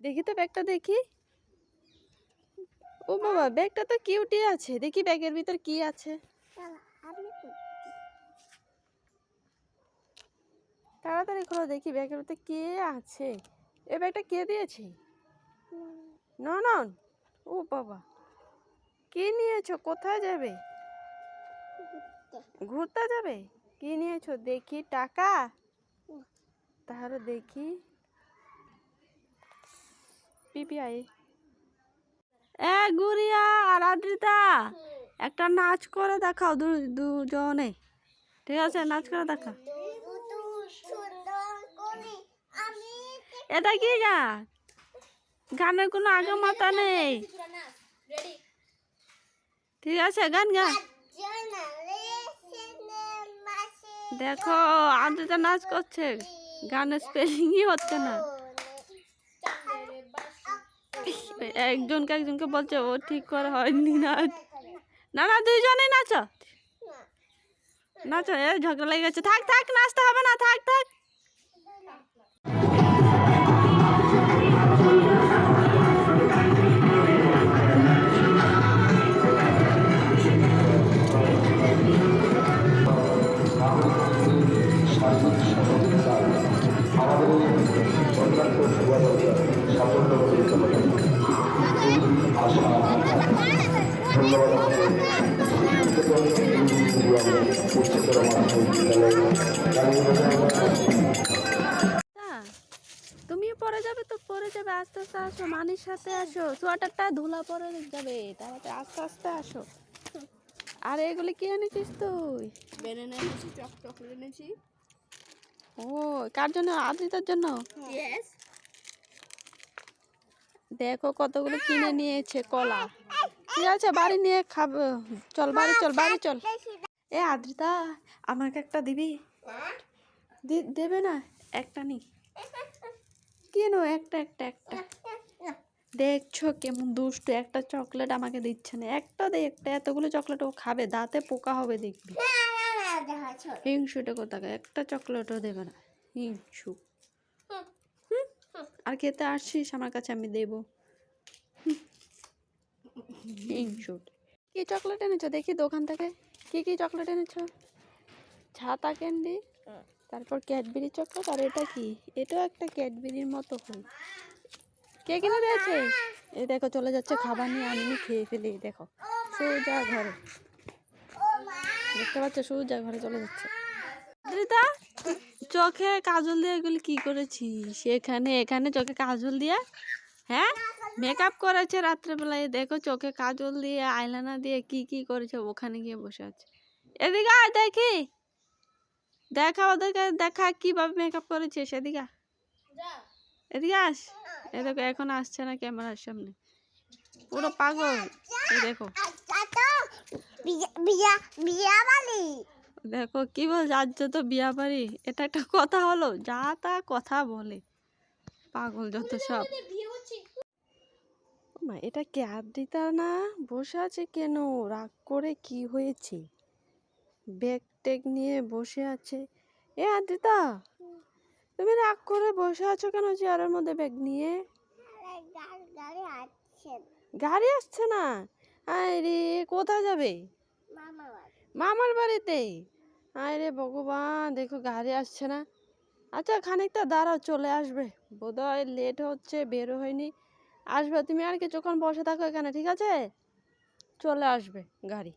দেখি তো ব্যাগটা দেখি। ও বাবা ব্যাগটা তো কিউটি আছে। দেখি ব্যাগের ভিতর কি আছে। তাড়াতাড়ি খোলো দেখি ব্যাগের ভিতর কে আছে। এ ব্যাগটা কে দিয়েছে? ননন? ও বাবা কি নিয়েছো? কোথায় যাবে? ঘুরতে যাবে? কি নিয়েছো? দেখি টাকা। তাহলে দেখি। পিপিআই। এ গুড়িয়া আর আদ্রিতা একটা নাচ করে দেখাও দুজনে। ঠিক আছে, নাচ করে দেখাও এটা কি গান গানের কোনো আগে মাথা নেই। ঠিক আছে, গান গান। দেখো আদ্রিতা নাচ করছে। গানের স্পেলিংই হচ্ছে না। একজনকে একজনকে বলছে, ও ঠিক করে, হয়নি নাচ না না, দুইজনেই নাচো নাচো এ ঝগড়া লেগে গেছে। থাক থাক, নাচতে হবে না, থাক থাক। তুমিও পরে যাবে তো পরে যাবে আস্তে আস্তে আসো মানির সাথে আসো সোয়াটারটা ধুলা পরে যাবে তাড়াতাড়ি আস্তে আস্তে আসো। আর এগুলি কি এনেছিস তুই? বেনানা এনেছি চক চকলেট এনেছি। ও কার জন্য? আদ্রিতার জন্য? ইয়েস দেখো কতগুলো কিনে নিয়েছে কলা। ঠিক আছে বাড়ি নিয়ে খাব চল বাড়ি চল বাড়ি চল। এ আদ্রিতা আমাকে একটা দিবি? দেবে না? একটা নি। কেন একটা একটা একটা। দেখছ কেমন দুষ্টু একটা চকলেট আমাকে দিচ্ছে না। একটা দে একটা এতগুলো চকলেট ও খাবে দাঁতে পোকা হবে দেখবি। হিংসুটা কোথাকার একটা চকলেটও দেবে না। হিংসু। হুম? আর খেতে আসছিস? আমার কাছে আমি দেবো। কি চকলেট এনেছো? দেখি দোকান থেকে। কি কি চকলেট এনেছো? ছাতা ক্যান্ডি তারপর ক্যাডবেরি চকলেট আর এটা কি? এটাও একটা ক্যাডবেরির মতো হয় কে কিনে দিয়েছে? এই দেখো চলে যাচ্ছে খাবার নিয়ে আমি খেয়ে ফেলি দেখো। সোজা ঘরে। দেখতে পাচ্ছ? সোজা ঘরে চলে যাচ্ছে। চোখে কাজল দিয়ে এগুলি কি করেছিস সেখানে, এখানে চোখে কাজল দিয়ে? হ্যাঁ? মেকআপ করেছে রাত্রেবেলায়। দেখো চোখে কাজল দিয়ে আইলানা দিয়ে কি কি করেছে? ওখানে গিয়ে বসে আছে। এদিকে আয় দেখি। দেখা ওদেরকে, দেখা কীভাবে মেকআপ করেছে সেদিকে এদিকে আস। এ দেখো, এখন আসছে না ক্যামেরার সামনে। পুরো পাগল। দেখো। দেখো কি বল যাচ্ছে তো বিয়া বাড়ি? এটা একটা কথা হলো যা তা কথা বলে। পাগল যত সব। মা এটা কে আদ্রিতা না? বসে আছে কেন? রাগ করে কি হয়েছে? ব্যাগ টেক নিয়ে বসে আছে। এ আদ্রিতা তুমি রাগ করে বসে আছো কেন চেয়ারের মধ্যে ব্যাগ নিয়ে? গাড়ি আসছে। না? আরে কোথায় যাবে? মামার বাড়িতে আরে ভগবান, দেখো গাড়ি আসছে না। আচ্ছা খানিকটা দাঁড়াও, চলে আসবে। বোধহয় লেট হচ্ছে, বেরো হয়নি। আসবে, তুমি আর কিছুক্ষণ বসে থাকো এখানে, ঠিক আছে? চলে আসবে গাড়ি।